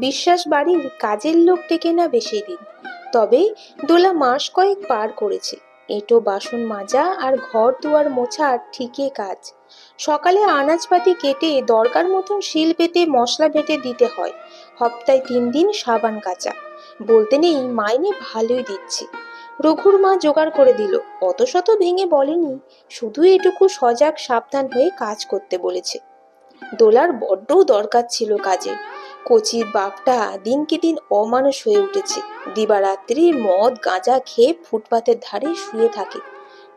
বিশ্বাস বাড়ির কাজের লোক টেকে না বেশি দিন। তবে দোলা মাস কয়েক পার করেছে। এটো বাসন মাজা আর ঘর দুয়ার মোছা ঠিকই কাজ। সকালে আনাজপাতি কেটে দরকার মতন শিল পেতে মশলা বেটে দিতে হয়। হপ্তায় তিন দিন সাবান কাচা। বলতে নেই, মাইনে ভালোই দিচ্ছে। রঘুর মা জোগাড় করে দিল। অত শত ভেঙে বলেনি, শুধু এটুকু সজাগ সাবধান হয়ে কাজ করতে বলেছে। দোলার বড্ড দরকার ছিল কাজে কচির বাপটা দিনকে দিন অমানুষ হয়ে উঠেছে। দিবারাত্রি মদ, গাঁজা খেয়ে ফুটপাতের ধারে শুয়ে থাকে।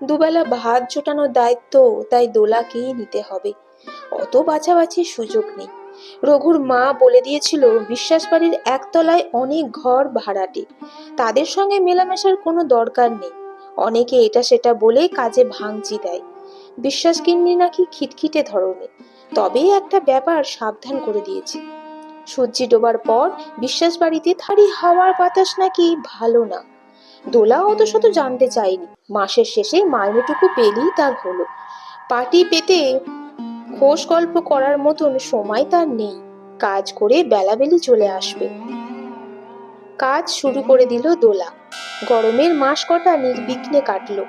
দুবেলা ভাত জোটানোর দায়িত্ব তাই দোলাকেই নিতে হবে। অত বাছাবাছির সুযোগ নেই। রঘুর মা বলে দিয়েছিল, বিশ্বাস বাড়ির একতলায় অনেক ঘর ভাড়াটে। তাদের সঙ্গে মেলামেশার কোনো দরকার নেই। অনেকে এটা সেটা বলে কাজে ভাঙচি দেয়। বিশ্বাস কিন্নি নাকি খিটখিটে ধরনের। তবে একটা ব্যাপার সাবধান করে দিয়েছে। সূর্যি ডোবার পর বিশ্বাস বাড়িতে, থারি, হাওয়ার বাতাস নাকি ভালো না? দোলা অত শত জানতে চায়নি। মাসের শেষে মাইনেটুকু পেলেই তার হলো। পার্টি পেতে খোশ গল্প করার মতন সময় তার নেই। কাজ করে বেলাবেলি চলে আসবে। কাজ শুরু করে দিল দোলা। গরমের মাস কটা নির্বিঘ্নে কাটলো।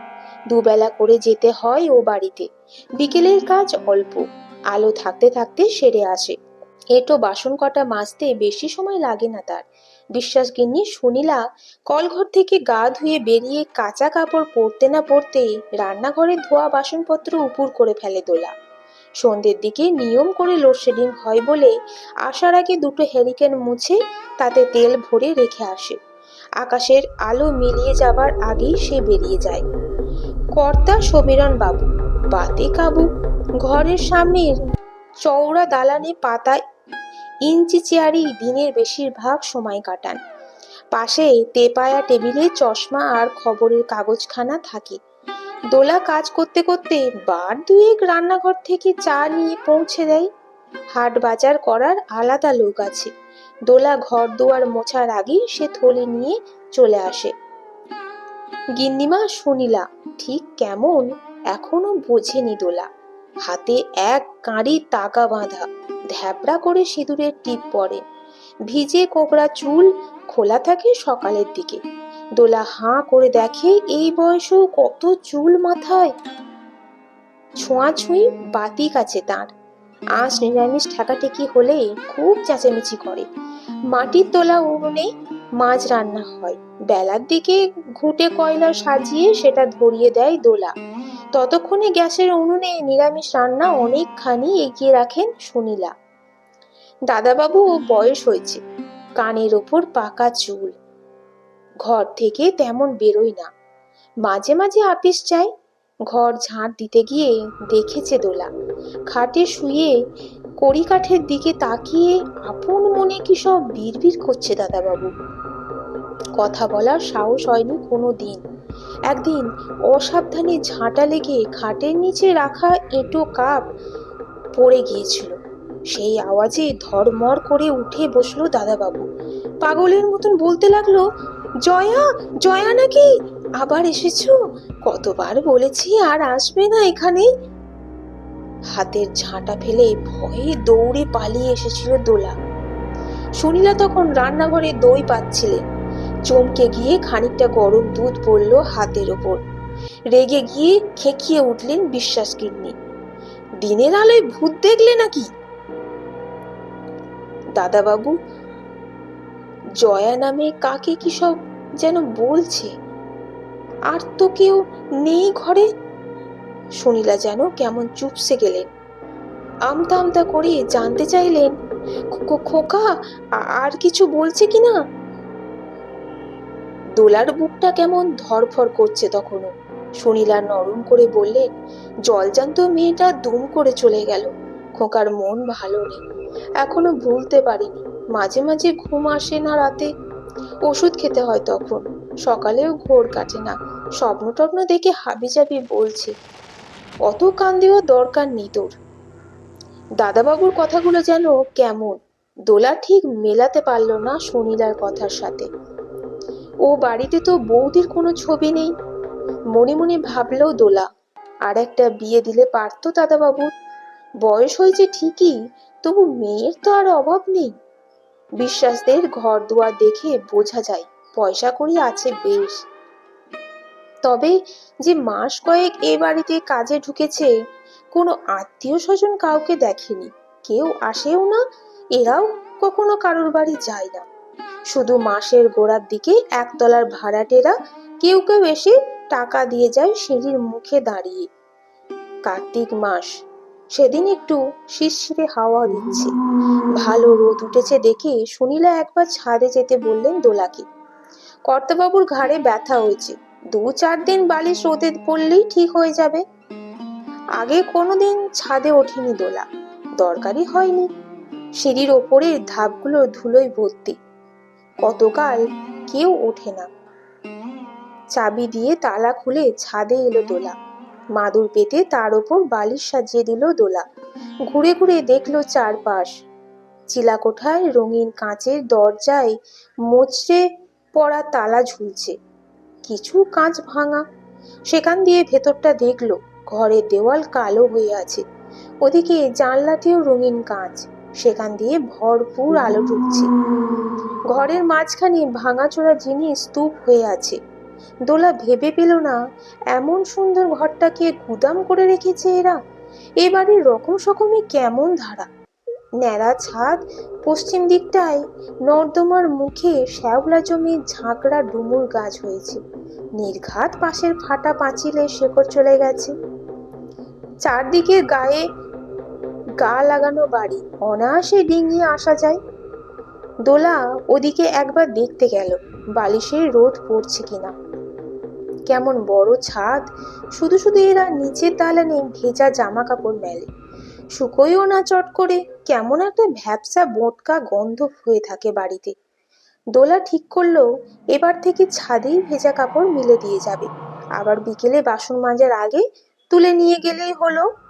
দুবেলা করে যেতে হয় ও বাড়িতে। বিকেলের কাজ অল্প। আলো থাকতে থাকতে সেরে আসে। এটো বাসন কটা মাজতে বেশি সময় লাগে না তার। বিশ্বাস গিন্নি, শুনিলা, কলঘর থেকে গা ধুয়ে বেরিয়ে কাঁচা কাপড় পরতে না পরতে রান্নাঘরে ধোয়া বাসনপত্র উপুর করে ফেলে দোলা। সন্ধ্যের দিকে নিয়ম করে লোডশেডিং হয় বলে আসার আগে দুটো হ্যারিকেন মুছে তাতে তেল ভরে রেখে আসে। আকাশের আলো মিলিয়ে যাবার আগেই সে বেরিয়ে যায়। কর্তা সমীরণ বাবু, বাতে কাবু, ঘরের সামনের চওড়া দালানে পাতা ইঞ্চি চেয়ারেই দিনের বেশিরভাগ সময় কাটান। পাশে তেপায়া টেবিলে চশমা আর খবরের কাগজখানা থাকে। দোলা কাজ করতে করতে বার দুয়েক রান্নাঘর থেকে চা নিয়ে পৌঁছে দেয়। হাট বাজার করার আলাদা লোক আছে। দোলা ঘর দুয়ার মোছার আগেই সে থলি নিয়ে চলে আসে। গিন্নিমা শুনিলা, ঠিক কেমন? এখনও বোঝেনি দোলা। হাতে এক কাঁড়ি তাকা বাঁধা। ধ্যাবড়া করে সিঁদুরের টিপ পরে। ভিজে কোকড়া চুল খোলা থাকে সকালের দিকে। দোলা হাঁ করে দেখে, এই বয়সেও কত চুল মাথায়? ছোঁয়াছুঁই বাতিক আছে তার। আঁশ নিরামিষ ঠেকাঠেকি হলে খুব চেঁচামেচি করে। মাটির তোলা উনুনে মাছ রান্না হয়। বেলার দিকে ঘুঁটে কয়লা সাজিয়ে সেটা ধরিয়ে দেয় দোলা। ততক্ষণে গ্যাসের উনুনে নিরামিষ রান্না অনেকখানি এগিয়ে রাখেন সুনীলা। দাদাবাবু বয়স হয়েছে, কানের ওপর পাকা চুল। ঘর থেকে তেমন বেরোয় না। মাঝে মাঝে আপিস যায় ঘর ঝাঁট দিতে গিয়ে দেখেছে দোলা। খাটে শুয়ে কড়ি কাঠের দিকে তাকিয়ে আপন মনে কি সব বিড়বিড় করছে দাদাবাবু। কথা বলার সাহস হয়নি কোনো দিন। একদিন অসাবধানে ঝাঁটা লেগে খাটের নিচে রাখা এঁটো কাপ পড়ে গিয়েছিল। সেই আওয়াজে ধরমর করে উঠে বসল দাদাবাবু। পাগলের মতন বলতে লাগল, জয়া জয়া নাকি আবার এসেছ? কতবার বলেছি আর আসবে না এখানে? হাতের ঝাঁটা ফেলে ভয়ে দৌড়ে পালিয়ে এসেছিল দোলা। সুনীলা তখন রান্নাঘরে দই পাচ্ছিলেন। চমকে গিয়ে খানিকটা গরম দুধ পড়ল হাতের ওপর। রেগে গিয়ে খেকিয়ে উঠলেন বিশ্বাস কিন্নি দিনের আলোয় ভূত দেখলে নাকি? দাদাবাবু, জয়া নামে কাকে কি সব যেন বলছে? আর তো কেউ নেই ঘরে? শুনিলা যেন কেমন চুপসে গেলেন। আমতা আমতা করে জানতে চাইলেন "খো- খোকা আর কিছু বলছে কিনা? দোলার বুকটা কেমন ধরফর করছে তখনও। সুনীলা নরম করে বললেন জলজান্ত মেয়েটা দুম করে চলে গেল। খোকার মন ভালো নেই। এখনও ভুলতে পারিনি। মাঝে মাঝে ঘুম আসে না রাতে। ওষুধ খেতে হয় তখন। সকালেও ঘোর কাটে না। স্বপ্ন টপ্ন দেখে হাবি হাবিজাবি বলছে, অত কান্দেও দরকার নেই তোর। দাদাবাবুর কথাগুলো যেন কেমন। দোলা ঠিক মেলাতে পারল না সুনীলার কথার সাথে। ও বাড়িতে তো বৌদির কোনো ছবি নেই। মনে মনে ভাবলেও দোলা, আর একটা বিয়ে দিলে পারতো দাদাবাবুর। বয়স হয়েছে ঠিকই, তবু মেয়ের তো আর অভাব নেই। বিশ্বাসদের ঘর দুয়ার দেখে বোঝা যায়, পয়সা কড়ি আছে বেশ। তবে যে মাস কয়েক এ বাড়িতে কাজে ঢুকেছে, কোনো আত্মীয় স্বজন কাউকে দেখেনি। কেউ আসেও না, এরাও কখনো কারোর বাড়ি যায় না। শুধু মাসের গোড়ার দিকে একতলার ভাড়াটেরা কেউ কেউ এসে টাকা দিয়ে যায় সিঁড়ির মুখে দাঁড়িয়ে। কার্তিক মাস, সেদিন একটু শিরশিরে হাওয়া দিচ্ছে। ভালো রোদ উঠেছে দেখে সুনীলা একবার ছাদে যেতে বললেন দোলাকে। কর্তাবাবুর ঘাড়ে ব্যথা হয়েছে। দু চার দিন বালিশ রোদে পড়লেই ঠিক হয়ে যাবে। আগে কোনোদিন ছাদে ওঠেনি দোলা। দরকারই হয়নি। সিঁড়ির ওপরের ধাপগুলো ধুলোয় ভর্তি। কতকাল কেউ ওঠে না। চাবি দিয়ে তালা খুলে ছাদে এলো দোলা। মাদুর পেতে তার ওপর বালিশ সাজিয়ে দিল দোলা। ঘুরে ঘুরে দেখল চারপাশ। চিলাকোঠায় রঙিন কাঁচের দরজায় মোচড়ে পড়া তালা ঝুলছে। কিছু কাঁচ ভাঙা। সেখান দিয়ে ভেতরটা দেখল, ঘরের দেওয়াল কালো হয়ে আছে। ওদিকে জানলাতেও রঙিন কাঁচ। সেখান দিয়ে ভরপুর আলো ঢুকছে। ঘরের মাঝখানে ভাঙাচোরা জিনিস স্তূপ হয়ে আছে। দোলা ভেবে পেল না, এমন সুন্দর ঘরটাকে গুদাম করে রেখেছে এরা। এ বাড়ির রকম সকমে কেমন ধারা। ন্যাড়া ছাদ, পশ্চিম দিকটায় নর্দমার মুখে শ্যাওলা জমির ঝাঁকড়া ডুমুর গাছ হয়েছে। নির্ঘাত পাশের ফাটা পাঁচিলে শেকড় চলে গেছে। চারদিকে গায়ে গা লাগানো বাড়ি। অনায়াসে ডিঙিয়ে আসা যায়। দোলা ওদিকে একবার দেখতে গেল, বালিশের রোদ পড়ছে কিনা। কেমন বড় ছাদ, শুধু শুধু এরা নিচের দালানে ভেজা জামা কাপড় মেলে। শুকোয়ও না চট করে, কেমন একটা ভ্যাপসা বোটকা গন্ধ হয়ে থাকে বাড়িতে। দোলা ঠিক করল, এবার থেকে ছাদেই ভেজা কাপড় মিলে দিয়ে যাবে। আবার বিকেলে বাসন মাজার আগে তুলে নিয়ে গেলেই হলো।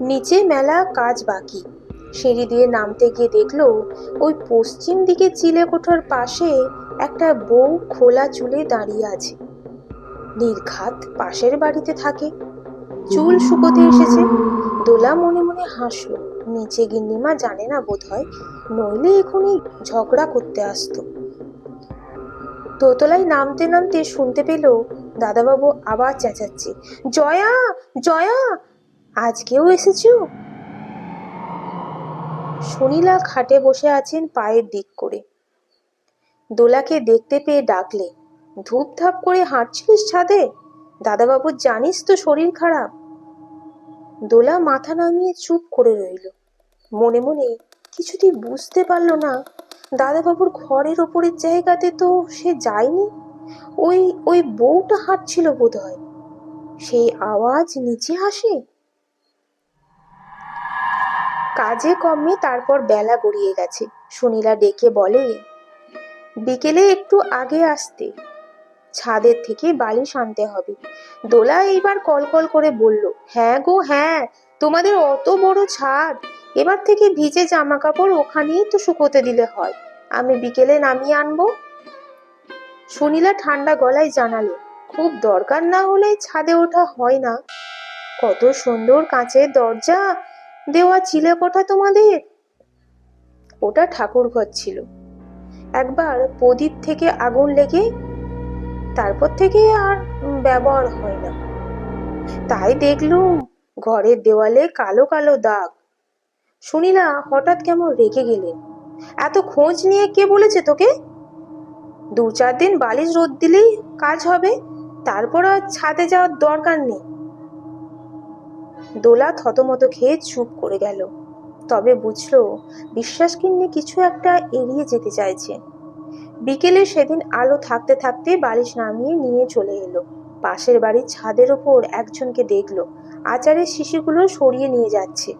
নিচে মেলা কাজ বাকি। সিঁড়ি দিয়ে নামতে গিয়ে দেখল, ওই পশ্চিম দিকে চিলে কোঠার পাশে একটা বউ খোলা চুলে দাঁড়িয়ে আছে। নির্ঘাত পাশের বাড়িতে থাকে। চুল শুকোতে এসেছে। দোলা মনে মনে হাসলো। নিচে গিন্নিমা জানে না বোধ হয় নইলে এখনই ঝগড়া করতে আসতো। দোতলায় নামতে নামতে শুনতে পেল, দাদাবাবু আবার চেঁচাচ্ছে, জয়া জয়া আজকেও এসেছ? সুনীলা খাটে বসে আছেন পায়ের দিক করে। দোলাকে দেখতে পেয়ে ডাকলে, ধূপধাপ করে হাঁটছিস ছাদে? দাদাবাবু, জানিস তো শরীর খারাপ? দোলা মাথা নামিয়ে চুপ করে রইল। মনে মনে কিছুতেই বুঝতে পারল না, দাদাবাবুর ঘরের ওপরের জায়গাতে তো সে যায়নি। ওই ওই বউটা হাঁটছিল বোধ হয় সেই আওয়াজ নিচে আসে? কাজে কমে তারপর বেলা গড়িয়ে গেছে। সুনীলা ডেকে বলে, বিকেলে একটু আগে আসতে। ছাদের থেকে বালিশ আনতে হবে। দোলা এইবার কলকল করে বলল হ্যাঁ গো হ্যাঁ তোমাদের অত বড় ছাদ। এবার থেকে ভিজে জামা কাপড় ওখানেই তো শুকোতে দিলে হয়। আমি বিকেলে নামিয়ে আনব? সুনীলা ঠান্ডা গলায় জানালো, খুব দরকার না হলে ছাদে ওঠা হয় না। কত সুন্দর কাঁচের দরজা দেওয়া চিলে কোঠা তোমাদের? ওটা ঠাকুর ঘর ছিল। একবার প্রদীপ থেকে আগুন লেগে তারপর থেকে আর ব্যবহার হয় না। তাই দেখলুম ঘরের দেওয়ালে কালো কালো দাগ। শুনিলা হঠাৎ কেমন রেগে গেলেন। এত খোঁজ নিয়ে কে বলেছে তোকে? দু চার দিন বালিশ রোদ দিলেই কাজ হবে, তারপর আর ছাদে যাওয়ার দরকার নেই। দোলা থতমত খেয়ে চুপ করে গেল। তবে বুঝলো, বিশ্বাস কিন্নি কিছু একটা এড়িয়ে যেতে চাইছে। বিকেলে সেদিন আলো থাকতে থাকতে বালিশ নামিয়ে নিয়ে চলে এলো। পাশের বাড়ির ছাদের ওপর একজনকে দেখল, আচারের শিশিগুলো সরিয়ে নিয়ে যাচ্ছে।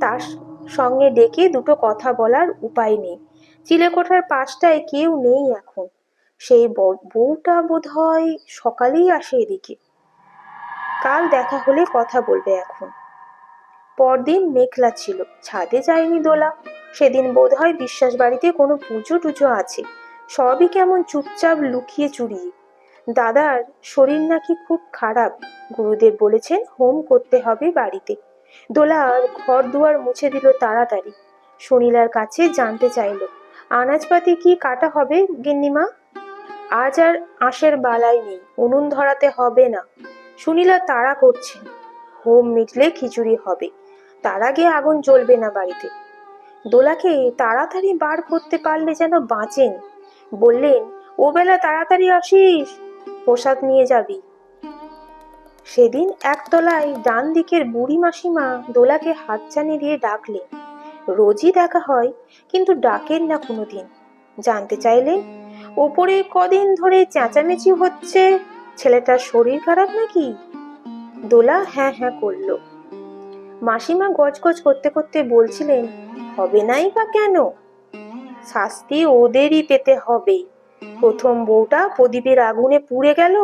তার সঙ্গে ডেকে দুটো কথা বলার উপায় নেই। চিলেকোঠার পাশটায় কেউ নেই এখন। সেই বউটা বোধ হয় সকালেই আসে এদিকে। কাল দেখা হলে কথা বলবে এখন। পরদিন মেঘলা ছিল, ছাদে যায়নি দোলা। সেদিন বোধ হয় বিশ্বাস বাড়িতে কোনো পুজো টুজো আছে। সবই কেমন চুপচাপ লুকিয়ে চুরিয়ে। দাদার শরীর নাকি খুব খারাপ, গুরুদেব বলেছেন হোম করতে হবে বাড়িতে। দোলা ঘর দুয়ার মুছে দিল তাড়াতাড়ি। সুনীলার কাছে জানতে চাইল, আনাজপাতি কি কাটা হবে গিন্নিমা? আজ আর আঁশের বালাই নেই, উনুন ধরাতে হবে না। সুনীলা তাড়া করছেন হোম মিটলে খিচুড়ি হবে। তার আগে আগুন জ্বলবে না বাড়িতে। দোলাকে তাড়াতাড়ি বার করতে পারলে যেন বাঁচেন। বললেন ও বেলা তাড়াতাড়ি আসিস, প্রসাদ নিয়ে যাবি। সেদিন একতলায় ডান দিকের বুড়ি মাসিমা দোলাকে হাত হাতছানি দিয়ে ডাকলে রোজই দেখা হয়, কিন্তু ডাকেন না কোনোদিন। জানতে চাইলে ওপরে কদিন ধরে চেঁচামেচি হচ্ছে? ছেলেটার শরীর খারাপ নাকি? দোলা হ্যাঁ হ্যাঁ করল। মাসিমা গজগজ করতে করতে বলছিলেন, হবে নাই বা কেন? শাস্তি ওদেরই পেতে হবে। প্রথম বউটা প্রদীপের আগুনে পুড়ে গেল,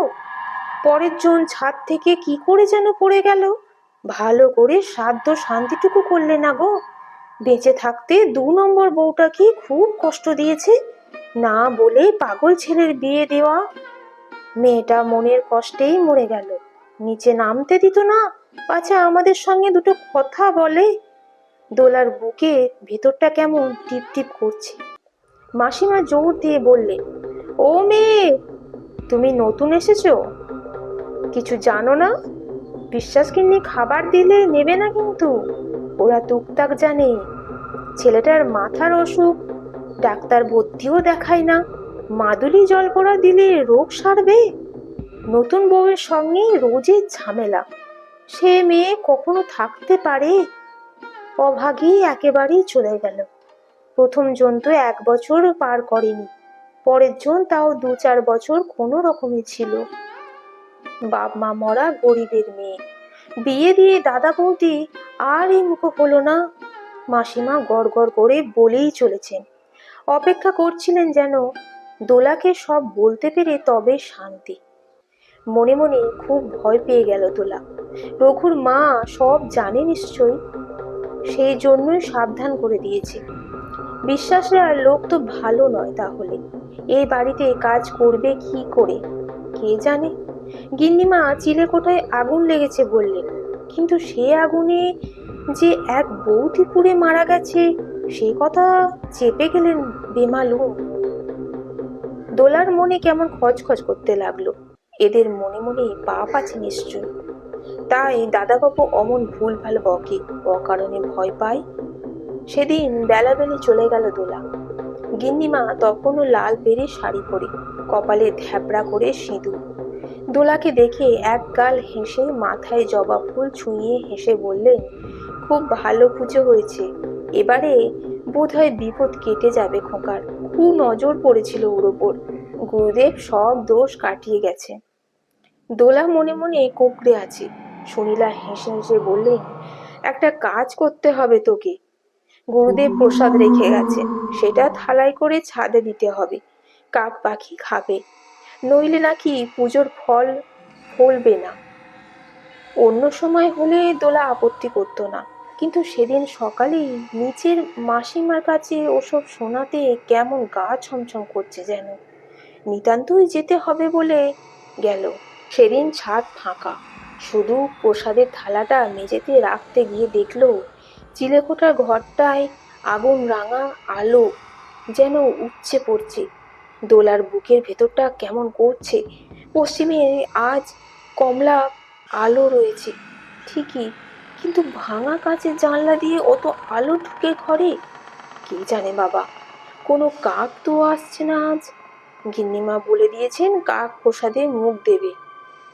পরের জন ছাদ থেকে কি করে যেন পড়ে গেল? ভালো করে সাধ্য শান্তিটুকু করলে না গো। বেঁচে থাকতে দু নম্বর বউটা কি খুব কষ্ট দিয়েছে? না বলে পাগল ছেলের বিয়ে দেওয়া মেয়েটা মনের কষ্টেই মরে গেল। নিচে নামতে দিত না, পাছে আমাদের সঙ্গে দুটো কথা বলে। দোলার বুকে ভেতরটা কেমন টিপ টিপ করছে। মাসিমা জোর দিয়ে বললেন ও মেয়ে, তুমি নতুন এসেছ? কিছু জানো না? বিশ্বাস কিন্নি খাবার দিলে নেবে না কিন্তু। ওরা টুকটাক জানে। ছেলেটার মাথার অসুখ, ডাক্তার ভর্তিও দেখায় না। মাদুলি জল পড়া দিলে রোগ সারবে? নতুন বউয়ের সঙ্গে রোজের ঝামেলা। সে মেয়ে কখনো থাকতে পারে? অভাগী একেবারেই চলে গেল। প্রথম জন তো এক বছর পার করেনি, পরের জন তাও দু চার বছর কোনো রকমে ছিল। বাপ মা মরা গরিবের মেয়ে। বিয়ে দিয়ে দাদা বৌদি আর এই মুখ হলো না। মাসিমা গড় করে বলেই চলেছেন। অপেক্ষা করছিলেন যেন দোলাকে সব বলতে পেরে তবে শান্তি। মনে মনে খুব ভয় পেয়ে গেল দোলা। রঘুর মা সব জানে নিশ্চয়ই, সেই জন্যই সাবধান করে দিয়েছে। বিশ্বাসের আর লোক তো ভালো নয় তাহলে। এই বাড়িতে কাজ করবে কি করে? কে জানে? গিন্নিমা চিলে কোঠায় আগুন লেগেছে বললেন। কিন্তু সে আগুনে যে এক বৌদি পুড়ে মারা গেছে, সে কথা চেপে গেলেন বেমালুম। দোলার মনে কেমন খচখচ করতে লাগল। এদের মনে মনে পাপ আছে নিশ্চয় তাই দাদাবাবু অমন ভুল ভালো বকে, অকারণে ভয় পায়। সেদিন বেলাবেলি চলে গেল দোলা। গিন্নিমা তখনও লাল পেরে শাড়ি পরে, কপালে ধ্যাপড়া করে সিঁদুর। দোলাকে দেখে এক গাল হেসে মাথায় জবা ফুল ছুঁয়ে হেসে বললেন খুব ভালো পুজো হয়েছে। এবারে বোধহয় বিপদ কেটে যাবে খোকার। খুব নজর পড়েছিল ওর ওপর গুরুদেব সব দোষ কাটিয়ে গেছে। দোলা মনে মনে কোকড়ে আছে। সুনীলা হেসে হেসে বললেন একটা কাজ করতে হবে তোকে। গুরুদেব প্রসাদ রেখে গেছে। সেটা থালাই করে ছাদে দিতে হবে। কাক পাখি খাবে। নইলে নাকি পুজোর ফল ফলবে না। অন্য সময় হলে দোলা আপত্তি করতো না। কিন্তু সেদিন সকালেই নিচের মাসিমার কাছে ওসব শোনাতে কেমন গা ছমছম করছে যেন। নিতান্তই যেতে হবে বলে গেল। সেদিন ছাদ ফাঁকা। শুধু প্রসাদের থালাটা মেঝেতে রাখতে গিয়ে দেখল চিলেকোটার ঘরটায় আগুন রাঙা আলো যেন উপচে পড়ছে। দোলার বুকের ভেতরটা কেমন করছে। পশ্চিমে আজ কমলা আলো রয়েছে। ঠিকই কিন্তু ভাঙা কাঁচের জানলা দিয়ে অত আলো ঢুকে ঘরে। কে জানে বাবা, কোনো কাক তো আসছে না আজ। গিন্নিমা বলে দিয়েছেন কাক প্রসাদে মুখ দেবে।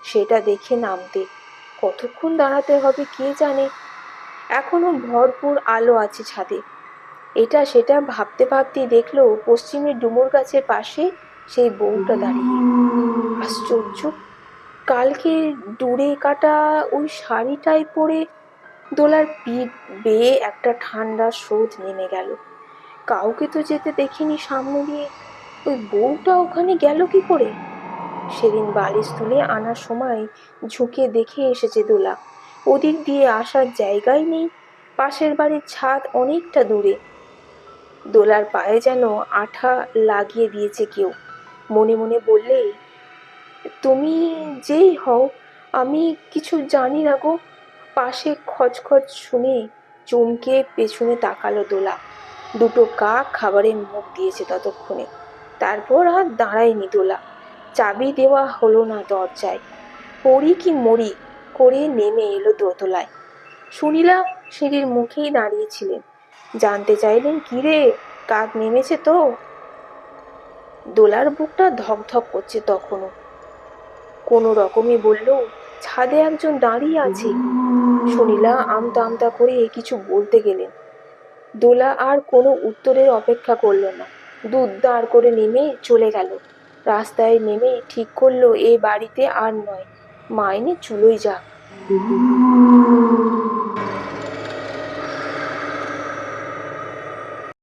সেটা দেখে নামতে। কতক্ষণ দাঁড়াতে হবে কে জানে? এখনও ভরপুর আলো আছে ছাদে। এটা সেটা ভাবতে ভাবতেই দেখল পশ্চিমের ডুমুর গাছের পাশে সেই বউটা দাঁড়িয়ে। আশ্চর্য, কালকে দূরে কাটা ওই শাড়িটাই পরে দোলার পিঠ বেয়ে একটা ঠান্ডা স্রোত নেমে গেল। কাউকে তো যেতে দেখিনি সামনে দিয়ে। ওই বউটা ওখানে গেল কি করে? সেদিন বালিশ তুলে আনার সময় ঝুঁকে দেখে এসেছে দোলা। ওদিক দিয়ে আসার জায়গাই নেই। পাশের বাড়ির ছাদ অনেকটা দূরে। দোলার পায়ে যেন আঠা লাগিয়ে দিয়েছে কেউ। মনে মনে বললে, তুমি যেই হও, আমি কিছু জানি না গো। পাশে খচখচ শুনে চমকে পেছনে তাকালো দোলা। দুটো কাক খাবারের মুখ দিয়েছে ততক্ষণে। তারপর আর দাঁড়ায়নি দোলা। চাবি দেওয়া হলো না দরজায়। পড়ি কি মরি করে নেমে এলো দোতলায়। সুনীলা সিঁড়ির মুখেই দাঁড়িয়েছিলেন জানতে চাইলেন কি রে কাক নেমেছে তো? দোলার বুকটা ধকধক করছে তখনও। কোনো রকমই বলল ছাদে একজন দাঁড়িয়ে আছে। সুনীলা আমতা আমতা করে কিছু বলতে গেলেন। দোলা আর কোনো উত্তরের অপেক্ষা করল না। দুধ দাঁড় করে নেমে চলে গেল। রাস্তায় নেমে ঠিক করল, এ বাড়িতে আর নয়। মাইনে চুলোই যাক।